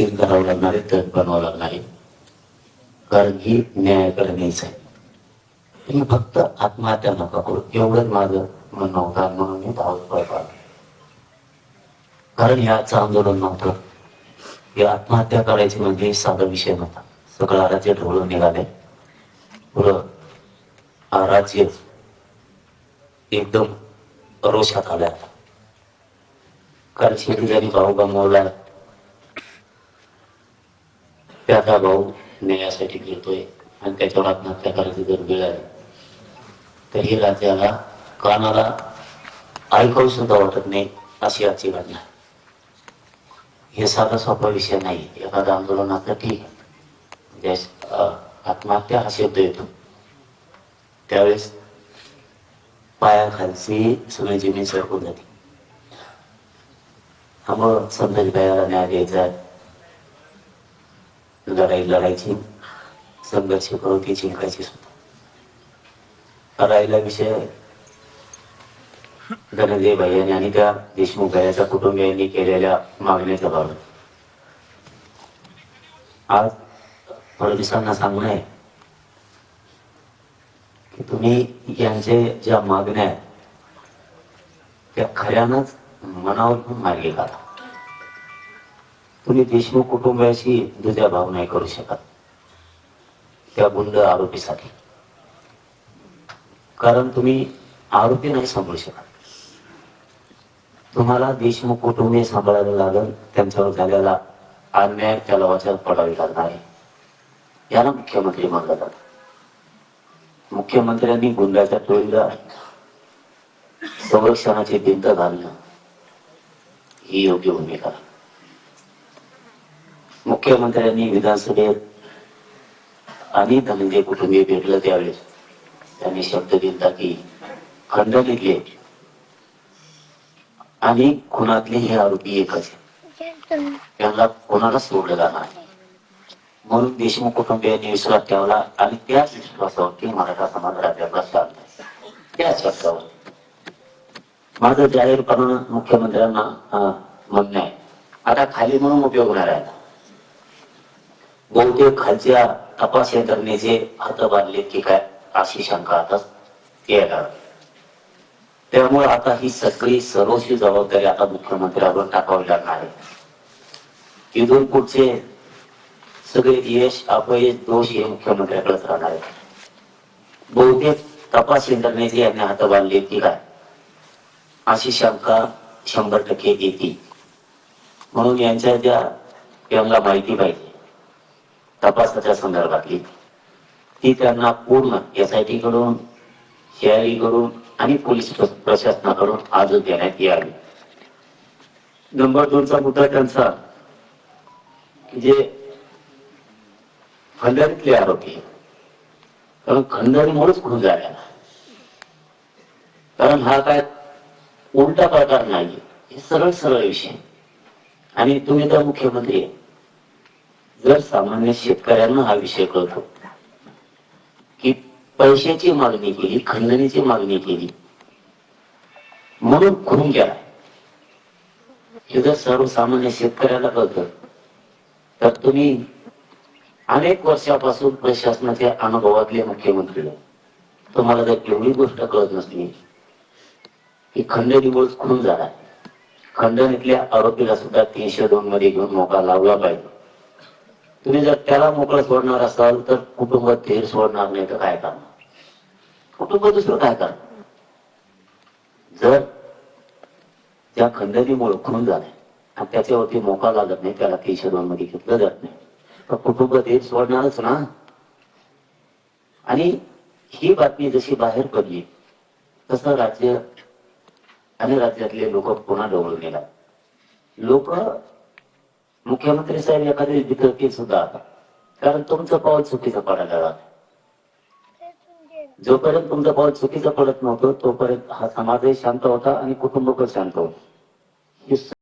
तीन करावं लागणार आहे तर बनवावं लागणार आहे कारण ही न्यायाकडे न्यायचं आहे. तुम्ही फक्त आत्महत्या नका करू. एवढंच माझं म्हणणं होतं म्हणून मी धावत पळत कारण याचं आंदोलन नव्हतं. हे आत्महत्या करायची म्हणजे साधा विषय नव्हता. सगळं राज्य ढवळून निघाले. पुढं हा राज्य एकदम रोषात आल्या कारण शेवटी जरी भाऊ गमावला. त्याचा भाऊ न्यायासाठी फिरतोय आणि त्याच्यावर आत्महत्या करायची जर वेळ आली तर हे राज्याला कानाला ऐकावं सुद्धा वाटत नाही अशी आजची घटना हे साधा सोपा विषय नाही. एखादा आंदोलनाचा ठीक म्हणजे, आत्महत्या हा शब्द येतो. त्यावेळेस पायाखालची सगळी जमीन सरकून जाते. त्यामुळं संतोष भाईला न्याय द्यायचा लढाई लढायची संघर्ष करून ती जिंकायची सुद्धा. राहिला विषय धनंजय भैयाने आणि त्या देशमुख भैयाच्या कुटुंबियांनी केलेल्या मागणीचा बाबत आज फडणवीसांना सांगणं आहे की तुम्ही यांचे ज्या मागण्या आहेत त्या खऱ्यानंच मनावर मार्गी काढा. तुम्ही देशमुख कुटुंबियाशी दुजा भाव नाही करू शकत. त्या गुंड आरोपीसाठी. कारण तुम्ही आरोपी नाही सांभाळू शकत. तुम्हाला देशमुख कुटुंबीय सांभाळायला लागल त्यांच्यावर झालेला अन्याय त्याला वाचायला पडावी लागणार आहे. याला मुख्यमंत्री मानलं जातं. मुख्यमंत्र्यांनी गुंडाच्या टोळीला संरक्षणाची भिंत घालणं ही योग्य भूमिका. मुख्यमंत्र्यांनी विधानसभेत आणि धनंजय कुटुंबीय भेटलं त्यावेळेस. त्यांनी शब्द दिला की खंड खंडणीतले आणि खुनातले हे आरोपी एकच त्यांना कोणाला सोडलं नाही. म्हणून देशमुख कुटुंबियांनी विश्वास ठेवला आणि त्याच विश्वासावरती मराठा समाज राज्यातला चालला त्याच शब्दावर. माझं जाहीरपणानं मुख्यमंत्र्यांना म्हणणं आहे. आता खाली म्हणून उपयोग होणार आहे. बहुतेक खालच्या तपास यंत्रणेचे हात बांधले की काय? अशी शंका आता यायला त्यामुळे आता ही सगळी सर्वस्वी जबाबदारी आता मुख्यमंत्र्यावर टाकावी लागणार आहे. इथून पुढचे सगळे यश अपयश दोष हे मुख्यमंत्र्याकडेच राहणार आहे. बहुतेक तपास यंत्रणेचे यांनी हात बांधले की काय? अशी शंका शंभर टक्के येते म्हणून यांच्या ज्या यांना माहिती पाहिजे. तपासाच्या संदर्भातली ती त्यांना पूर्ण एस आय टी कडून सीआयडी कडून आणि पोलीस प्रशासनाकडून आज देण्यात यावी. नंबर दोनचा मुद्दा त्यांचा जे खंडणीतले आरोपी कारण खंडणीमुळेच खून झालेला कारण हा काय उलटा प्रकार नाही हे सरळ सरळ विषय आणि तुम्ही तर मुख्यमंत्री आहे. जर सामान्य शेतकऱ्यांना हा विषय कळतो की पैशाची मागणी केली खंडणीची मागणी केली म्हणून खून केला. हे जर सर्वसामान्य शेतकऱ्याला कळतं तर तुम्ही अनेक वर्षापासून प्रशासनाच्या अनुभवातले मुख्यमंत्री हो. तुम्हाला जर एवढी गोष्ट कळत नसली की खंडणीमुळे खून झाला. खंडणीतल्या आरोपीला सुद्धा तीनशे दोन मध्ये घेऊन मोका लावला पाहिजे. तुम्ही जर त्याला मोकळं सोडणार असाल तर कुटुंब तेर सोडणार नाही तर काय करणार? कुटुंब दुसरं काय करणार? जर त्या खंडणीमुळे खून झालाय आणि त्याच्यावरती मोका लागत नाही त्याला केशवांमध्ये घेतलं जात नाही. तर कुटुंब धीर सोडणारच ना? आणि ही बातमी जशी बाहेर पडली तसं राज्य आणि राज्यातले लोक पुन्हा डवळून गेला. लोक मुख्यमंत्री साहेब एखादी वितरतील सुद्धा कारण तुमचं पाऊल चुकीचं पडायला लागलं. जोपर्यंत तुमचं पाऊल चुकीचं पडत नव्हतं तोपर्यंत हा समाजही शांत होता आणि कुटुंब पण शांत होत.